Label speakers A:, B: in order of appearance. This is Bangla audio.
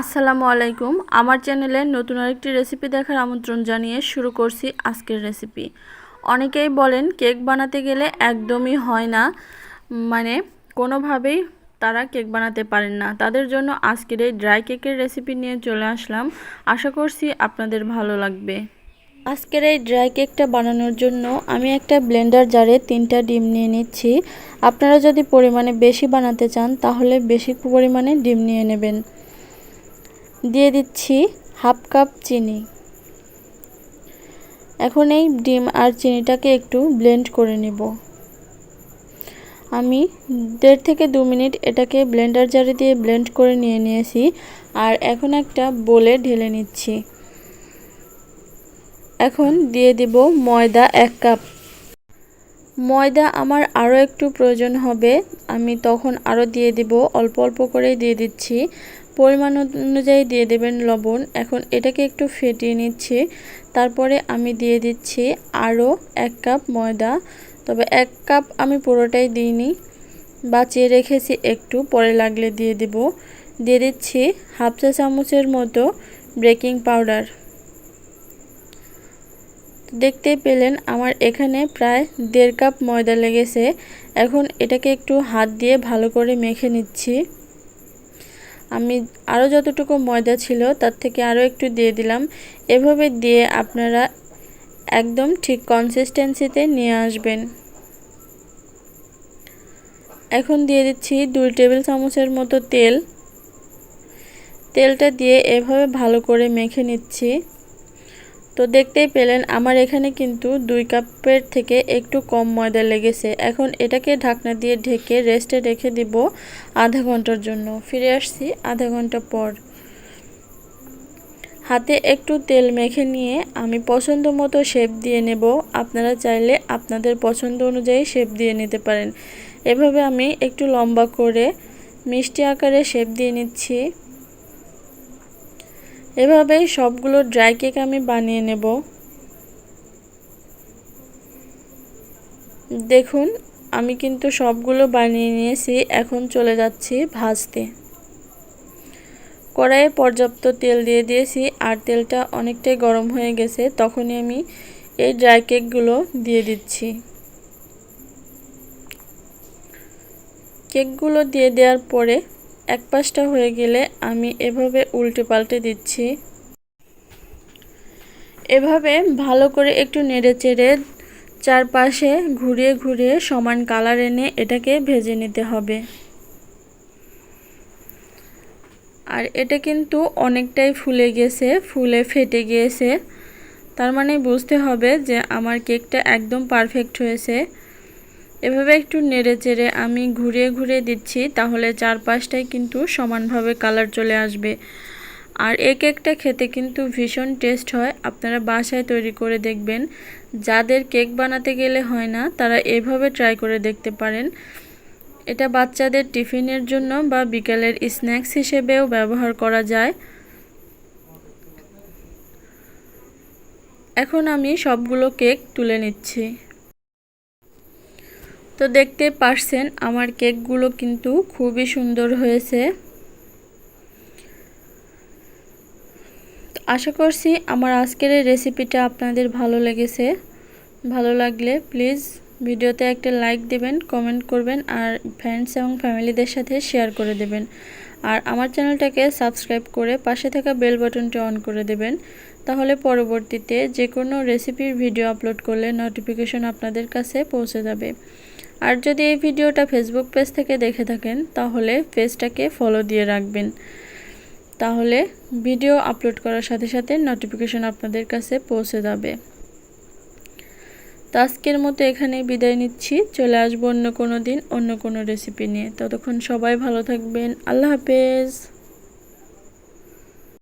A: আসসালামু আলাইকুম। আমার চ্যানেলে নতুন আরেকটি রেসিপি দেখার আমন্ত্রণ জানিয়ে শুরু করছি আজকের রেসিপি। অনেকেই বলেন, কেক বানাতে গেলে একদমই হয় না। মানে কোনোভাবেই তারা কেক বানাতে পারেন না। তাদের জন্য আজকের এই ড্রাই কেকের রেসিপি নিয়ে চলে আসলাম। আশা করছি আপনাদের ভালো লাগবে। আজকের এই ড্রাই কেকটা বানানোর জন্য আমি একটা ব্লেন্ডার জারে তিনটা ডিম নিয়ে নিচ্ছি। আপনারা যদি পরিমাণে বেশি বানাতে চান, তাহলে বেশি পরিমাণে ডিম নিয়ে নেবেন। দিয়ে দিচ্ছি হাফ কাপ চিনি। এখন এই ডিম আর চিনিটাকে একটু ব্লেন্ড করে নিব। আমি দেড় থেকে দু মিনিট এটাকে ব্লেন্ডার জারে দিয়ে ব্লেন্ড করে নিয়ে নিয়েছি আর এখন একটা বলে ঢেলে নিচ্ছি। এখন দিয়ে দিব ময়দা এক কাপ। ময়দা আমার আরও একটু প্রয়োজন হবে, আমি তখন আরও দিয়ে দিব, অল্প অল্প করেই দিয়ে দিচ্ছি। পরিমাণ অনুযায়ী দিয়ে দেবেন লবণ। এখন এটাকে একটু ফেটিয়ে নিচ্ছি। তারপরে আমি দিয়ে দিচ্ছি আরও এক কাপ ময়দা। তবে এক কাপ আমি পুরোটাই দিইনি। বাঁচিয়ে রেখেছি একটু, পরে লাগলে দিয়ে দিব। দিয়ে দিচ্ছি হাফ চা চামচের মতো বেকিং পাউডার। দেখতে পেলেন আমার এখানে প্রায় দেড় কাপ ময়দা লেগেছে। এখন এটাকে একটু হাত দিয়ে ভালো করে মেখে নিচ্ছি। আমি আরও যতটুকু ময়দা ছিল, তার থেকে আরও একটু দিয়ে দিলাম। এভাবে দিয়ে আপনারা একদম ঠিক কনসিস্টেন্সিতে নিয়ে আসবেন। এখন দিয়ে দিচ্ছি দুই টেবিল চামচের মতো তেল। তেলটা দিয়ে এভাবে ভালো করে মেখে নিচ্ছি। তো দেখতেই পেলেন আমার এখানে কিন্তু দুই কাপের থেকে একটু কম ময়দা লেগেছে। এখন এটাকে ঢাকনা দিয়ে ঢেকে রেস্টে রেখে দিব আধা ঘণ্টার জন্য। ফিরে আসছি আধা ঘণ্টা পর। হাতে একটু তেল মেখে নিয়ে আমি পছন্দ মতো শেপ দিয়ে নেব। আপনারা চাইলে আপনাদের পছন্দ অনুযায়ী শেপ দিয়ে নিতে পারেন। এভাবে আমি একটু লম্বা করে মিষ্টি আকারে শেপ দিয়ে নিচ্ছি। এভাবেই সবগুলো ড্রাই কেক আমি বানিয়ে নেব। দেখুন, আমি কিন্তু সবগুলো বানিয়ে নিয়েছি, এখন চলে যাচ্ছি ভাজতে। কড়াইয়ে পর্যাপ্ত তেল দিয়ে দিয়েছি, আর তেলটা অনেকটাই গরম হয়ে গেছে, তখনই আমি এই ড্রাই কেকগুলো দিয়ে দিচ্ছি। কেকগুলো দিয়ে দেওয়ার পরে এক পাশটা হয়ে গেলে আমি এভাবে উল্টে পাল্টে দিচ্ছি। এভাবে ভালো করে একটু নেড়ে চেড়ে চারপাশে ঘুরিয়ে ঘুরিয়ে সমান কালার এনে এটাকে ভেজে নিতে হবে। আর এটা কিন্তু অনেকটাই ফুলে গেছে, ফুলে ফেটে গিয়েছে তার মানে বুঝতে হবে যে আমার কেকটা একদম পারফেক্ট হয়েছে। এভাবে একটু নেড়ে চেড়ে আমি ঘুরিয়ে ঘুরিয়ে দিচ্ছি, তাহলে চারপাশটাই কিন্তু সমানভাবে কালার চলে আসবে। আর এই কেকটা খেতে কিন্তু ভীষণ টেস্ট হয়, আপনারা বাসায় তৈরি করে দেখবেন। যাদের কেক বানাতে গেলে হয় না, তারা এভাবে ট্রাই করে দেখতে পারেন। এটা বাচ্চাদের টিফিনের জন্য বা বিকালের স্ন্যাক্স হিসেবেও ব্যবহার করা যায়। এখন আমি সবগুলো কেক তুলে নিচ্ছি। তো দেখতে পারছেন, আমার কেকগুলো কিন্তু খুবই সুন্দর হয়েছে। আশা করছি আমার আজকের এই রেসিপিটা আপনাদের ভালো লেগেছে। ভালো লাগলে প্লিজ ভিডিওতে একটা লাইক দেবেন কমেন্ট করবেন, আর ফ্রেন্ডস এবং ফ্যামিলিদের সাথে শেয়ার করে দেবেন। আর আমার চ্যানেলটাকে সাবস্ক্রাইব করে পাশে থাকা বেল বাটনটি অন করে দেবেন। তাহলে পরবর্তীতে যে কোনো রেসিপির ভিডিও আপলোড করলে নোটিফিকেশন আপনাদের কাছে পৌঁছে যাবে। আর যদি এই ভিডিওটা ফেসবুক পেজ থেকে দেখে থাকেন, তাহলে পেজটাকে ফলো দিয়ে রাখবেন। তাহলে ভিডিও আপলোড করার সাথে সাথে নোটিফিকেশন আপনাদের কাছে পৌঁছে যাবে। তো আজকের মতো এখানে বিদায় নিচ্ছি। চলে আসব অন্য কোনো দিন, অন্য কোনো রেসিপি নিয়ে। ততক্ষণ সবাই ভালো থাকবেন। আল্লাহ হাফেজ।